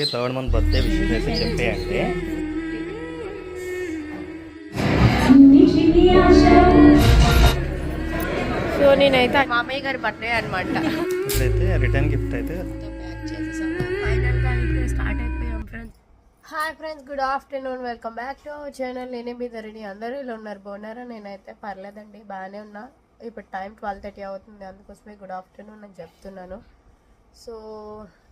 లెనిషాకి third month birthday విషయం అయితే చెప్పేయండి. సో నేనైతే మామయ్య గారి బర్త్డే అనమాట ఇప్పుడైతే రిటర్న్ గిఫ్ట్ అయితే స్టార్ట్ అయిపోయాం friends hi friends good afternoon welcome back to our channel నేనే మీ ధరణి. అందరూ ఇలా ఉన్నారు? బాగున్నారా? నేనైతే పర్లేదండి. బాగానే ఉన్నా. ఇప్పుడు టైం ట్వెల్వ్ థర్టీ అవుతుంది. అందుకోసమే గుడ్ ఆఫ్టర్నూన్ అని చెప్తున్నాను. సో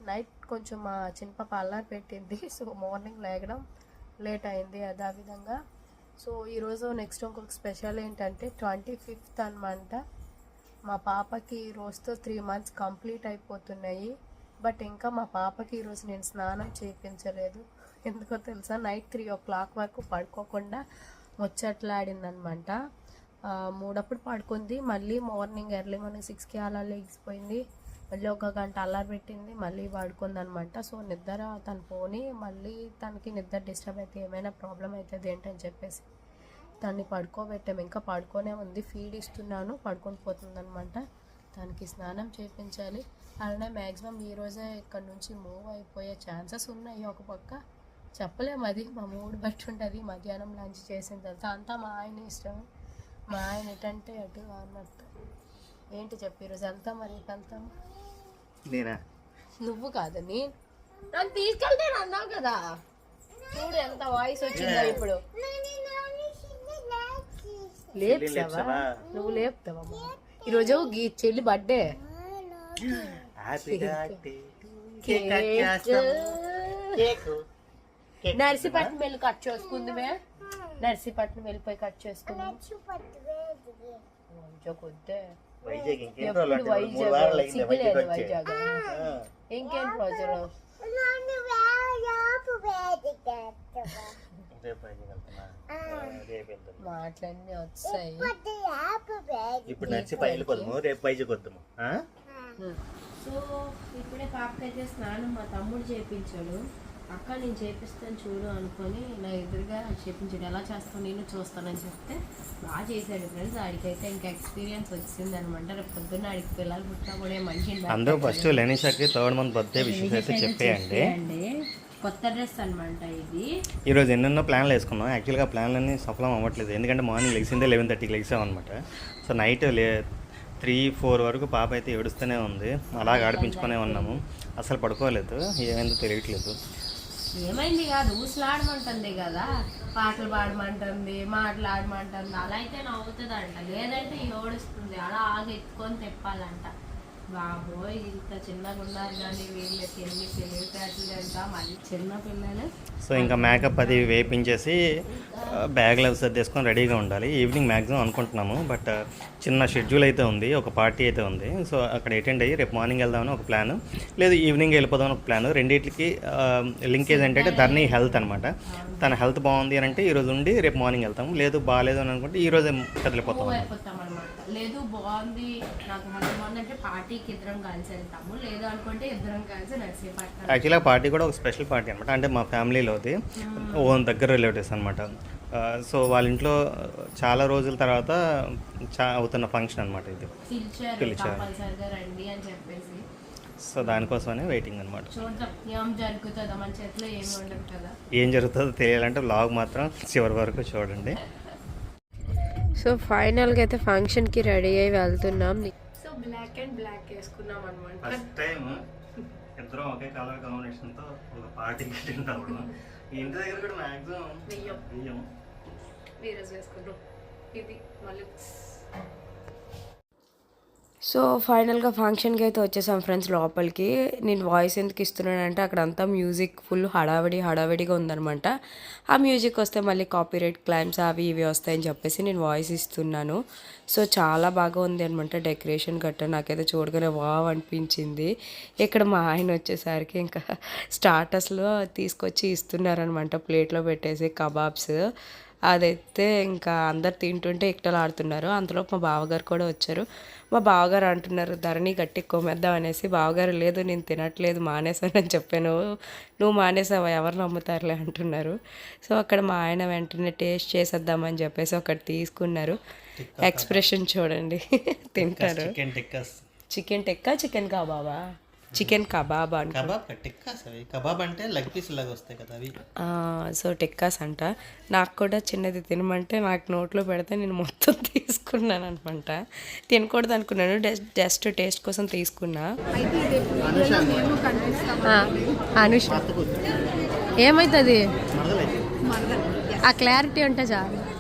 నైట్ కొంచెం మా చిన్నపాప అల్లారి పెట్టింది. సో మార్నింగ్ లేగడం లేట్ అయింది అదే విధంగా. సో ఈరోజు నెక్స్ట్ ఇంకొక స్పెషల్ ఏంటంటే ట్వంటీ ఫిఫ్త్ అనమాట మా పాపకి ఈ రోజుతో త్రీ మంత్స్ కంప్లీట్ అయిపోతున్నాయి. బట్ ఇంకా మా పాపకి ఈరోజు నేను స్నానం చేయించలేదు. ఎందుకో తెలుసా? నైట్ త్రీ ఓ క్లాక్ వరకు పడుకోకుండా ముచ్చట్లాడిందనమాట అనమాట మూడప్పుడు పడుకుంది. మళ్ళీ మార్నింగ్ ఎర్లీ మార్నింగ్ సిక్స్కి అలా లేచిపోయింది. మళ్ళీ ఒక గంట అల్లారి పెట్టింది మళ్ళీ పడుకుంది అనమాట సో నిద్ర తను పోని మళ్ళీ తనకి నిద్ర డిస్టర్బ్ అయితే ఏమైనా ప్రాబ్లం అవుతుంది ఏంటని చెప్పేసి దాన్ని పడుకోబెట్టాము. ఇంకా పడుకోనే ఉంది. ఫీడ్ ఇస్తున్నాను పడుకొని పోతుంది అనమాట దానికి స్నానం చేయించాలి అలానే మ్యాక్సిమం ఈరోజే ఇక్కడ నుంచి మూవ్ అయిపోయే ఛాన్సెస్ ఉన్నాయి ఒక పక్క. చెప్పలేము అది. మా మూడ్ బట్టి ఉంటుంది. మధ్యాహ్నం లంచ్ చేసిన తర్వాత అంతా మా ఆయన ఇష్టం. మా ఆయన ఎటంటే అటు అన్నట్టు ఏంటి చెప్పి ఈరోజు వెళ్తాం మరి వెళ్తాం? నేనా? నువ్వు కాదు నేను నన్ను తీసుకెళ్తాను అన్నావు కదా. చూడు ఎంత వాయిస్ వచ్చిందో ఇప్పుడు. లేపుతావా? నువ్వు లేపుతావమ్మా ఈరోజు గీ చెల్లి బర్త్డే నర్సీపట్నం వెళ్ళి కట్ చేసుకుందిమే నర్సీపట్నం వెళ్ళిపోయి కట్ చేసుకుందాం. వైజాగ్ వద్దే వైజాగ్ ఇంకేం రోజులు అంటే మూడు వారాలు అయింది వైజాగ్. వచ్చి ఇంకేం మాటలన్నీ వచ్చాయి. ఇప్పుడు నడిచి పై వెళ్ళిపోదాము రేపు వద్దాము. ఆ? సో ఇప్పుడే పాపకైతే స్నానం మా తమ్ముడు చేయించాడు అక్క నేను చేపిస్తాను చూడు అనుకొని నా ఎదురుగా చేపించాడు. ఎలా చేస్తాను నేను చూస్తానని చెప్తే బాగా చేశాడు ఫ్రెండ్స్ ఆడికైతే ఇంకా ఎక్స్పీరియన్స్ వచ్చింది అనమాట రేపు పొద్దున్న ఆడికి పిల్లలు పుట్టినా కూడా మంచి అందరూ ఫస్ట్ లెనిషాకి థర్డ్ మంత్ బర్త్డే విషయం అయితే చెప్పేయండి. కొత్త డ్రెస్ అనమాట ఇది. ఈరోజు ఎన్నెన్నో ప్లాన్లు వేసుకున్నాం. యాక్చువల్గా ప్లాన్లన్నీ సఫలం అవ్వట్లేదు. ఎందుకంటే మార్నింగ్ లెగిసిందే లెవెన్ థర్టీకి లెగిసాం అనమాట సో నైట్ లే త్రీ ఫోర్ వరకు పాప అయితే ఏడుస్తూనే ఉంది. అలాగ ఆడిపించుకునే ఉన్నాము. అసలు పడుకోలేదు. ఏమైందో తెలియట్లేదు. ఏమైంది కాదు ఊసలాడమంటుంది కదా. పాటలు పాడమంటుంది మాట్లాడమంటుంది. అలా అయితే నవ్వుతుంది అంట లేదంటే ఏడుస్తుంది. అలా ఆగి ఎత్తుకొని తెప్పాలంట. బాబోయ్ ఇంత చిన్నగా ఉన్నారు కానీ వీళ్ళకి ఎన్ని తెలివితేటలు ఎంత మళ్ళీ చిన్న పిల్లలు. సో ఇంకా మేకప్ అది వేపించేసి బ్యాగ్లో అవి సర్దేసుకొని రెడీగా ఉండాలి. ఈవినింగ్ మ్యాక్సిమం అనుకుంటున్నాము బట్ చిన్న షెడ్యూల్ అయితే ఉంది ఒక పార్టీ అయితే ఉంది. సో అక్కడ అటెండ్ అయ్యి రేపు మార్నింగ్ వెళ్దామని ఒక ప్లాన్ లేదు ఈవినింగ్ వెళ్ళిపోదామని ఒక ప్లాన్ రెండింటికి లింకేజ్ ఏంటంటే ధర్నీ హెల్త్ అనమాట తన హెల్త్ బాగుంది అని అంటే ఈరోజు ఉండి రేపు మార్నింగ్ వెళ్తాము. లేదు బాగాలేదు అని అనుకుంటే ఈ రోజే కదిలిపోతాం అనమాట లేదు బాగుంది. నాకు హెల్త్ బాగుందంటే పార్టీకి ఇద్దరం కలిసి వెళ్తాము. లేదు అనుకుంటే ఇద్దరం కలిసి నర్సీపట్నం యాక్చువల్గా పార్టీ కూడా ఒక స్పెషల్ పార్టీ అనమాట అంటే మా ఫ్యామిలీలోది ఓన్ దగ్గర రిలేటివ్స్ అనమాట సో వాళ్ళ ఇంట్లో చాలా రోజుల తర్వాత చా అవుతున్న ఫంక్షన్ అనమాట ఇది. పిలిచారు సో దానికోసమనే వెయిటింగ్ అనమాట ఏం జరుగుతుందో. తెలియాలంటే బ్లాగ్ మాత్రం చివరి వరకు చూడండి. సో ఫైనల్గా అయితే ఫంక్షన్కి రెడీ అయ్యి వెళ్తున్నాం. సో బ్లాక్ అండ్ బ్లాక్ వేసుకున్నాం అనమాట ఫస్ట్ టైం ఇద్దరం ఒకే కలర్ కాంబినేషన్తో ఒక పార్టీకి అటెండ్ అవ్వడం ఇంటి దగ్గర కూడా మ్యాక్సిమం వెయ్యం. బియ్యం ఈరోజు వేసుకున్నాం ఇది మళ్ళీ సో ఫైనల్గా ఫంక్షన్కి అయితే వచ్చేసాం ఫ్రెండ్స్ లోపలికి. నేను వాయిస్ ఎందుకు ఇస్తున్నానంటే అక్కడ అంతా మ్యూజిక్ ఫుల్ హడావిడి హడావిడిగా ఉందనమాట ఆ మ్యూజిక్ వస్తే మళ్ళీ కాపీరైట్ క్లైమ్స్ అవి ఇవి వస్తాయని చెప్పేసి నేను వాయిస్ ఇస్తున్నాను. సో చాలా బాగా ఉంది అనమాట డెకరేషన్ గట్ట నాకైతే చూడగానే వావ్ అనిపించింది. ఇక్కడ మా ఆయన వచ్చేసరికి ఇంకా స్టార్టర్స్లో తీసుకొచ్చి ఇస్తున్నారనమాట ప్లేట్లో పెట్టేసి కబాబ్స్. అదైతే ఇంకా అందరు తింటుంటే ఆడుతున్నారు. అంతలో మా బావగారు కూడా వచ్చారు. మా బావగారు అంటున్నారు ధరణి గట్టి కొమ్మేద్దాం అనేసి. బావగారు లేదు నేను తినట్లేదు మానేసానని చెప్పాను. నువ్వు మానేసావా? ఎవరు నమ్ముతారులే అంటున్నారు. సో అక్కడ మా ఆయన వెంటనే టేస్ట్ చేసేద్దామని చెప్పేసి ఒకటి తీసుకున్నారు. ఎక్స్ప్రెషన్ చూడండి. తింటారు. Chicken tikkas chicken tikka chicken chicken kebab అంట. కబాబ్ టిక్కాస్ అవి. కబాబ్ అంటే లెగ్ పీస్ లాగా వస్తాయి కదా అవి. సో టెక్కాస్ అంట. నాకు కూడా చిన్నది తినమంటే నాకు నోట్లో పెడితే నేను మొత్తం తీసుకున్నాను అనమాట తినకూడదు అనుకున్నాను. జస్ట్ టేస్ట్ కోసం తీసుకున్నా. అనుష. ఏమవుతుంది ఆ క్లారిటీ ఉంటే చాలు.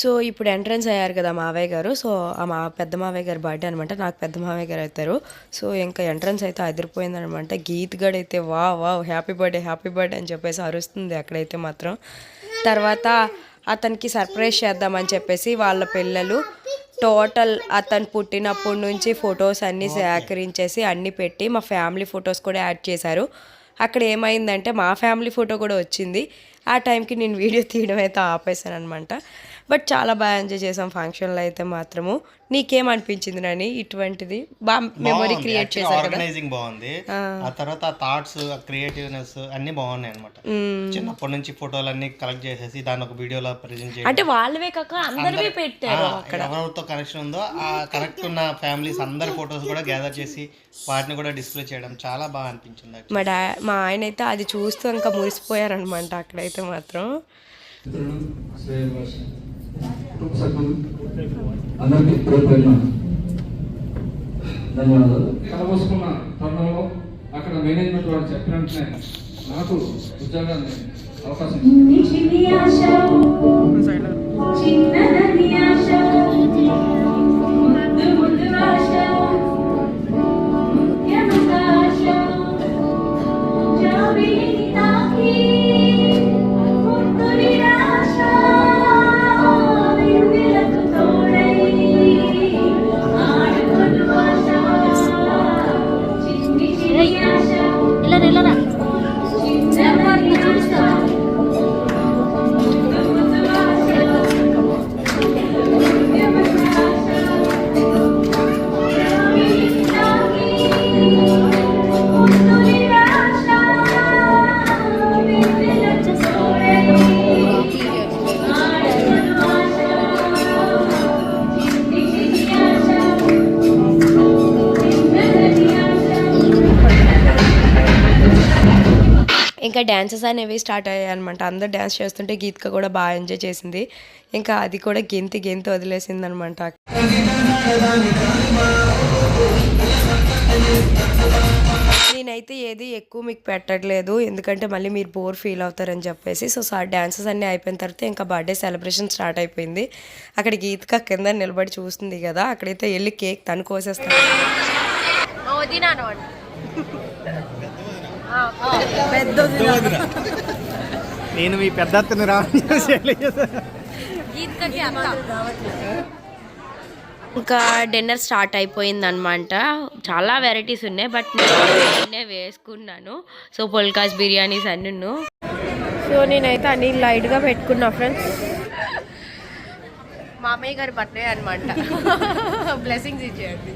సో ఇప్పుడు ఎంట్రన్స్ అయ్యారు కదా మావయ్య గారు. సో ఆ మా పెద్ద మావయ్య గారు బర్త్డే అనమాట నాకు పెద్ద మావయ్య గారు అవుతారు. సో ఇంకా ఎంట్రన్స్ అయితే అదిరిపోయింది అనమాట గీత్ గడ్ అయితే వా వా హ్యాపీ బర్త్డే హ్యాపీ బర్త్డే అని చెప్పేసి అరుస్తుంది అక్కడైతే మాత్రం. తర్వాత అతనికి సర్ప్రైజ్ చేద్దామని చెప్పేసి వాళ్ళ పిల్లలు టోటల్ అతను పుట్టినప్పటి నుంచి ఫొటోస్ అన్నీ సేకరించేసి అన్నీ పెట్టి మా ఫ్యామిలీ ఫొటోస్ కూడా యాడ్ చేశారు. అక్కడ ఏమైందంటే మా ఫ్యామిలీ ఫోటో కూడా వచ్చింది. ఆ టైంకి నేను వీడియో తీయడం అయితే ఆపేశాను అనమాట బట్ చాలా బాగా ఎంజాయ్ చేసాం ఫంక్షన్లో అయితే మాత్రము. నీకేమనిపించింది నాని ఇటువంటిది? బాగా మెమొరీ క్రియేట్ చేశారు కదా? ఆర్గనైజింగ్ బాగుంది. ఆ. తర్వాత ఆ థాట్స్ ఆ క్రియేటివ్నెస్ అన్ని బాగున్నాయి అనమాట చిన్నప్పటి నుంచి ఫోటోలు అన్ని కలెక్ట్ చేసేసి దాన్ని ఒక వీడియోలో ప్రెజెంట్ చేయడం. అంటే వాళ్ళవే కాక అందరివి పెట్టారు ఆ, ఎవరితో కనెక్షన్ ఉందో ఆ కరెక్ట్ ఉన్న ఫ్యామిలీస్ అందరి ఫొటోస్ కూడా గ్యాదర్ చేసి వాటిని కూడా డిస్ప్లే చేయడం చాలా బాగా అనిపించింది. మా డా మా ఆయన అయితే అది చూస్తూ ఇంకా మురిసిపోయారనమాట అక్కడైతే మాత్రం. కుటుంబ సభ్యులు అందరికీ పేరున ధన్యవాదాలు. కలబోసుకున్న తరుణంలో అక్కడ మేనేజ్మెంట్ వారు చెప్పిన వెంటనే నాకు ఉద్యోగాన్ని అవకాశం. చిన్నదని ఆశ ఇంకా డ్యాన్సెస్ అనేవి స్టార్ట్ అయ్యాయి అనమాట అందరు డ్యాన్స్ చేస్తుంటే గీత్క కూడా బాగా ఎంజాయ్ చేసింది. ఇంకా అది కూడా గెంతి గెంతి వదిలేసింది అనమాట నేనైతే ఏది ఎక్కువ మీకు పెట్టట్లేదు. ఎందుకంటే మళ్ళీ మీరు బోర్ ఫీల్ అవుతారని చెప్పేసి. సో సార్ డ్యాన్సెస్ అన్నీ అయిపోయిన తర్వాత ఇంకా బర్త్డే సెలబ్రేషన్ స్టార్ట్ అయిపోయింది. అక్కడ గీత్క కింద నిలబడి చూస్తుంది కదా. అక్కడైతే వెళ్ళి కేక్ తను కోసేస్తాను. నేను మీ పెద్ద అత్తని ఇంకా డిన్నర్ స్టార్ట్ అయిపోయింది అనమాట చాలా వెరైటీస్ ఉన్నాయి బట్ నేనే వేసుకున్నాను. సో పొల్కాస్ బిర్యానీస్ అన్నీ సో నేనైతే అన్ని లైట్గా పెట్టుకున్నా ఫ్రెండ్స్. మామయ్య గారి బర్త్డే అనమాట బ్లెస్సింగ్స్ ఇచ్చేయండి.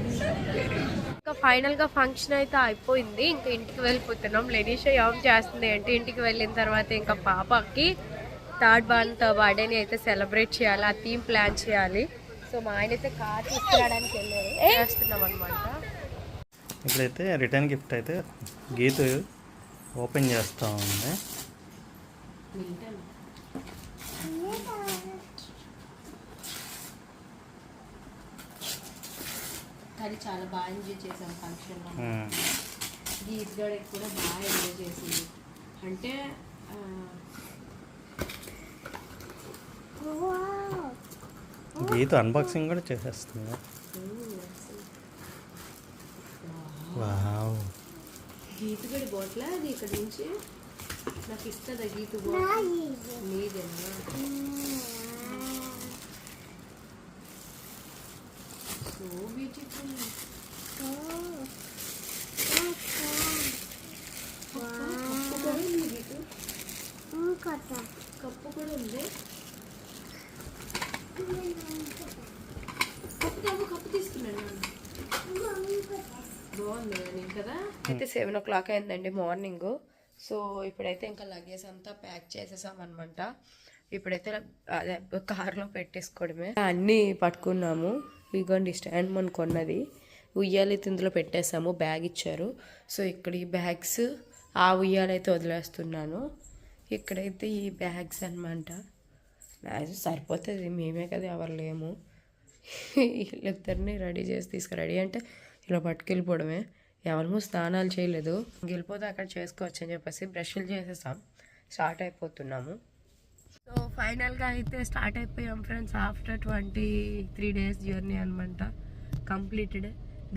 ఇంకా ఫైనల్గా ఫంక్షన్ అయితే అయిపోయింది. ఇంకా ఇంటికి వెళ్ళిపోతున్నాం. లెనీషా ఏం చేస్తుంది అంటే ఇంటికి వెళ్ళిన తర్వాత ఇంకా పాపకి థర్డ్ మంత్ బర్త్డేని అయితే సెలబ్రేట్ చేయాలి. ఆ థీమ్ ప్లాన్ చేయాలి. సో మా ఆయన అయితే కార్ తీసుకురావడానికి వెళ్ళారు. చేస్తున్నాం అనమాట ఇప్పుడైతే రిటర్న్ గిఫ్ట్ అయితే గీత ఓపెన్ చేస్తూ ఉంది. కానీ చాలా బాగా ఎంజాయ్ చేసాం ఫంక్షన్లో. గీత్ గడికి కూడా బాగా ఎంజాయ్ చేసింది. అంటే గీత అన్బాక్సింగ్ కూడా చేసేస్తుంది. వావ్. గీత్ గడి బోట్ల అది ఇక్కడ నుంచి? నాకు ఇస్తుందా గీత బోట్ నీదేనా? కప్పు కూడా ఉంది అయితే సెవెన్ ఓ క్లాక్ అయిందండి మార్నింగ్. సో ఇప్పుడైతే ఇంకా లగేజ్ అంతా ప్యాక్ చేసేసామన్నమాట. ఇప్పుడైతే అదే కార్లో పెట్టేసుకోవడమే. అన్నీ పట్టుకున్నాము. ఇగోండి స్టాండ్ మనం కొన్నది. ఉయ్యాలైతే ఇందులో పెట్టేసాము బ్యాగ్ ఇచ్చారు. సో ఇక్కడ ఈ బ్యాగ్స్ ఆ ఉయ్యాలైతే వదిలేస్తున్నాను. ఇక్కడైతే ఈ బ్యాగ్స్ అనమాట సరిపోతుంది మేమే కదా ఎవరు లేము. వీళ్ళిద్దరిని రెడీ చేసి తీసుకు రెడీ అంటే ఇలా పట్టుకెళ్ళిపోవడమే. ఎవరము స్నానాలు చేయలేదు. వెళ్ళిపోతే అక్కడ చేసుకోవచ్చు అని చెప్పేసి బ్రష్లు చేసేసాం. స్టార్ట్ అయిపోతున్నాము. సో ఫైనల్గా అయితే స్టార్ట్ అయిపోయాం friends after twenty three days journey అనమాట కంప్లీటెడ్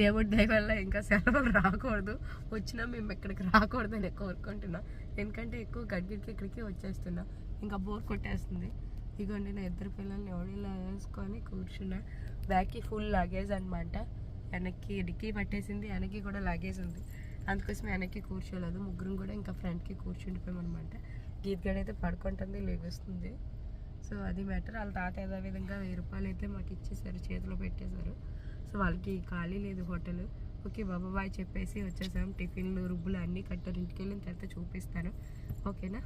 దేవుడి దయ వల్ల ఇంకా సెలవులు రాకూడదు. వచ్చినా మేము ఎక్కడికి రాకూడదు అని కోరుకుంటున్నా. ఎందుకంటే ఎక్కువ గడ్డికి ఇక్కడికి వచ్చేస్తున్నా. ఇంకా బోర్ కొట్టేస్తుంది. ఇదిగోండి నా ఇద్దరు పిల్లల్ని ఒడిలో వేసుకొని కూర్చున్నా. బ్యాక్కి ఫుల్ లగేజ్ అనమాట వెనక్కి ఇడికి పట్టేసింది. వెనక్కి కూడా లగేజ్ ఉంది. అందుకోసం వెనక్కి కూర్చోలేదు. ముగ్గురం కూడా ఇంకా ఫ్రంట్కి కూర్చుండిపోయాం గీత్ గడ అయితే పడుకుంటుంది లేగుస్తుంది. సో అది మ్యాటర్ వాళ్ళ తాత ఏదో విధంగా వెయ్యి రూపాయలు అయితే మాకు ఇచ్చేసారు చేతిలో పెట్టేశారు. సో వాళ్ళకి ఖాళీ లేదు హోటల్. ఓకే బాబా బాయ్ చెప్పేసి వచ్చేసాం. టిఫిన్లు రుబ్బులు అన్నీ కట్టారు. ఇంటికి వెళ్ళిన తర్వాత చూపిస్తాను. ఓకేనా?